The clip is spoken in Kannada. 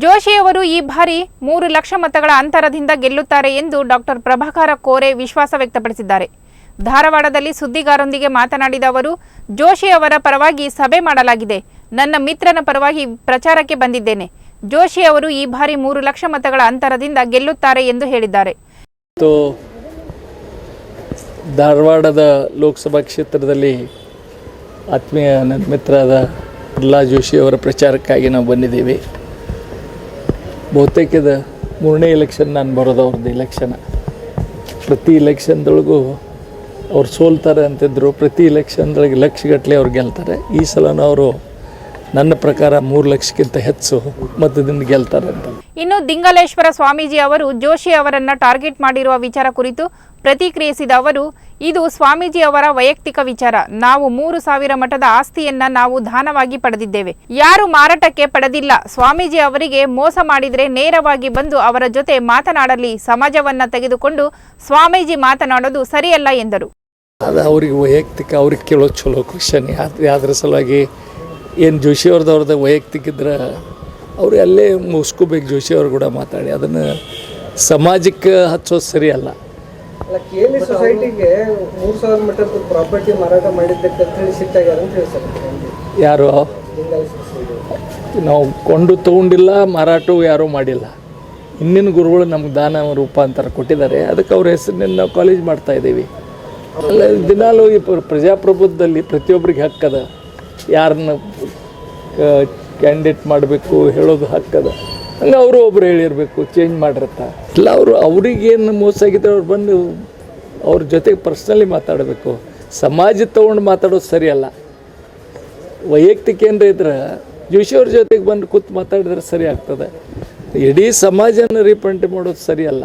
ಜೋಶಿಯವರು ಈ ಬಾರಿ ಮೂರು ಲಕ್ಷ ಮತಗಳ ಅಂತರದಿಂದ ಗೆಲ್ಲುತ್ತಾರೆ ಎಂದು ಡಾಕ್ಟರ್ ಪ್ರಭಾಕರ ಕೋರೆ ವಿಶ್ವಾಸ ವ್ಯಕ್ತಪಡಿಸಿದ್ದಾರೆ. ಧಾರವಾಡದಲ್ಲಿ ಸುದ್ದಿಗಾರರೊಂದಿಗೆ ಮಾತನಾಡಿದ ಅವರು, ಜೋಶಿ ಅವರ ಪರವಾಗಿ ಸಭೆ ಮಾಡಲಾಗಿದೆ. ನನ್ನ ಮಿತ್ರನ ಪರವಾಗಿ ಪ್ರಚಾರಕ್ಕೆ ಬಂದಿದ್ದೇನೆ. ಜೋಶಿ ಅವರು ಈ ಬಾರಿ ಮೂರು ಲಕ್ಷ ಮತಗಳ ಅಂತರದಿಂದ ಗೆಲ್ಲುತ್ತಾರೆ ಎಂದು ಹೇಳಿದ್ದಾರೆ. ಧಾರವಾಡದ ಲೋಕಸಭಾ ಕ್ಷೇತ್ರದಲ್ಲಿ ಆತ್ಮೀಯ ನನ್ನ ಮಿತ್ರರಾದ ಪ್ರಹ್ಲಾದ್ ಜೋಶಿ ಅವರ ಪ್ರಚಾರಕ್ಕಾಗಿ ನಾವು ಬಂದಿದ್ದೀವಿ. ಬಹುತೇಕದ ಮೂರನೇ ಎಲೆಕ್ಷನ್ ನಾನು ಬರೋದು ಅವ್ರದ್ದು ಎಲೆಕ್ಷನ್ ಪ್ರತಿ ಎಲೆಕ್ಷನ್ದೊಳಗೂ ಅವ್ರು ಸೋಲ್ತಾರೆ ಅಂತಿದ್ರು. ಪ್ರತಿ ಇಲೆಕ್ಷನ್ದೊಳಗೆ ಲಕ್ಷಗಟ್ಟಲೆ ಅವ್ರು ಗೆಲ್ತಾರೆ. ಈ ಸಲನೂ ಅವರು ನನ್ನ ಪ್ರಕಾರ ಮೂರು ಲಕ್ಷಕ್ಕಿಂತ ಹೆಚ್ಚು ಮತದಿಂದ ಗೆಲ್ತಾರೆ ಅಂತ. ಇನ್ನು ದಿಂಗಲೇಶ್ವರ ಸ್ವಾಮೀಜಿ ಅವರು ಜೋಶಿ ಅವರನ್ನ ಟಾರ್ಗೆಟ್ ಮಾಡಿರುವ ವಿಚಾರ ಕುರಿತು ಪ್ರತಿಕ್ರಿಯಿಸಿದ ಅವರು, ಇದು ಸ್ವಾಮೀಜಿ ಅವರ ವೈಯಕ್ತಿಕ ವಿಚಾರ. ನಾವು ಮೂರು ಸಾವಿರ ಮಠದ ಆಸ್ತಿಯನ್ನ ನಾವು ದಾನವಾಗಿ ಪಡೆದಿದ್ದೇವೆ. ಯಾರು ಮಾರಾಟಕ್ಕೆ ಪಡೆದಿಲ್ಲ. ಸ್ವಾಮೀಜಿ ಅವರಿಗೆ ಮೋಸ ಮಾಡಿದ್ರೆ ನೇರವಾಗಿ ಬಂದು ಅವರ ಜೊತೆ ಮಾತನಾಡಲಿ, ಸಮಾಜವನ್ನ ತೆಗೆದುಕೊಂಡು ಸ್ವಾಮೀಜಿ ಮಾತನಾಡೋದು ಸರಿಯಲ್ಲ ಎಂದರು. ಅದು ಅವ್ರಿಗೆ ವೈಯಕ್ತಿಕ, ಅವ್ರಿಗೆ ಕೇಳೋದು ಚಲೋ ಕ್ವಶನ್ ಸಲುವಾಗಿ ಏನು ಜೋಶಿ ಅವ್ರದ್ದು ವೈಯಕ್ತಿಕ ಇದ್ರೆ ಅವ್ರು ಅಲ್ಲೇ ಮುಗಿಸ್ಕೋಬೇಕು ಜೋಶಿ ಅವರು ಕೂಡ ಮಾತಾಡಿ. ಅದನ್ನು ಸಮಾಜಕ್ಕೆ ಹಚ್ಚೋದು ಸರಿ ಅಲ್ಲ. ಸೊಸೈಟಿಗೆ ಮೂರು ಸಾವಿರ ಮೀಟರ್ ಪ್ರಾಪರ್ಟಿ ಮಾರಾಟ ಮಾಡಿದ್ದಕ್ಕೆ ಅಂತ ಹೇಳಿ ಸಿಟ್ಟಾಗ್ಯಾರ ಅಂತ ಹೇಳಿ ಯಾರು? ನಾವು ಕೊಂಡು ತಗೊಂಡಿಲ್ಲ ಮಾರಾಟವು ಯಾರೂ ಮಾಡಿಲ್ಲ. ಇನ್ನಿನ ಗುರುಗಳು ನಮ್ಗೆ ದಾನ ರೂಪಾಂತರ ಕೊಟ್ಟಿದ್ದಾರೆ. ಅದಕ್ಕೆ ಅವ್ರ ಹೆಸರಿನಿಂದ ನಾವು ಕಾಲೇಜ್ ಮಾಡ್ತಾ ಇದ್ದೀವಿ. ಅಲ್ಲ ದಿನಾಲೂ ಈ ಪ್ರಜಾಪ್ರಭುತ್ವದಲ್ಲಿ ಪ್ರತಿಯೊಬ್ಬರಿಗೆ ಹಕ್ಕದ ಯಾರನ್ನ ಕ್ಯಾಂಡಿಡೇಟ್ ಮಾಡಬೇಕು, ಹೇಳೋದು ಹಕ್ಕದ. ಹಂಗೆ ಅವರು ಒಬ್ರು ಹೇಳಿರಬೇಕು ಚೇಂಜ್ ಮಾಡಿರತ್ತ. ಇಲ್ಲ, ಅವರು ಅವ್ರಿಗೇನು ಮೋಸ ಆಗಿದೆ ಅವ್ರು ಬಂದು ಅವ್ರ ಜೊತೆಗೆ ಪರ್ಸ್ನಲಿ ಮಾತಾಡಬೇಕು. ಸಮಾಜ ತೊಗೊಂಡು ಮಾತಾಡೋದು ಸರಿಯಲ್ಲ ವೈಯಕ್ತಿಕ ಏನರ ಇದ್ರೆ ಜೋಶಿಯವ್ರ ಜೊತೆಗೆ ಬಂದು ಕೂತು ಮಾತಾಡಿದ್ರೆ ಸರಿ ಆಗ್ತದೆ. ಇಡೀ ಸಮಾಜನ ರೀಪ್ರೆಂಟ್ ಮಾಡೋದು ಸರಿಯಲ್ಲ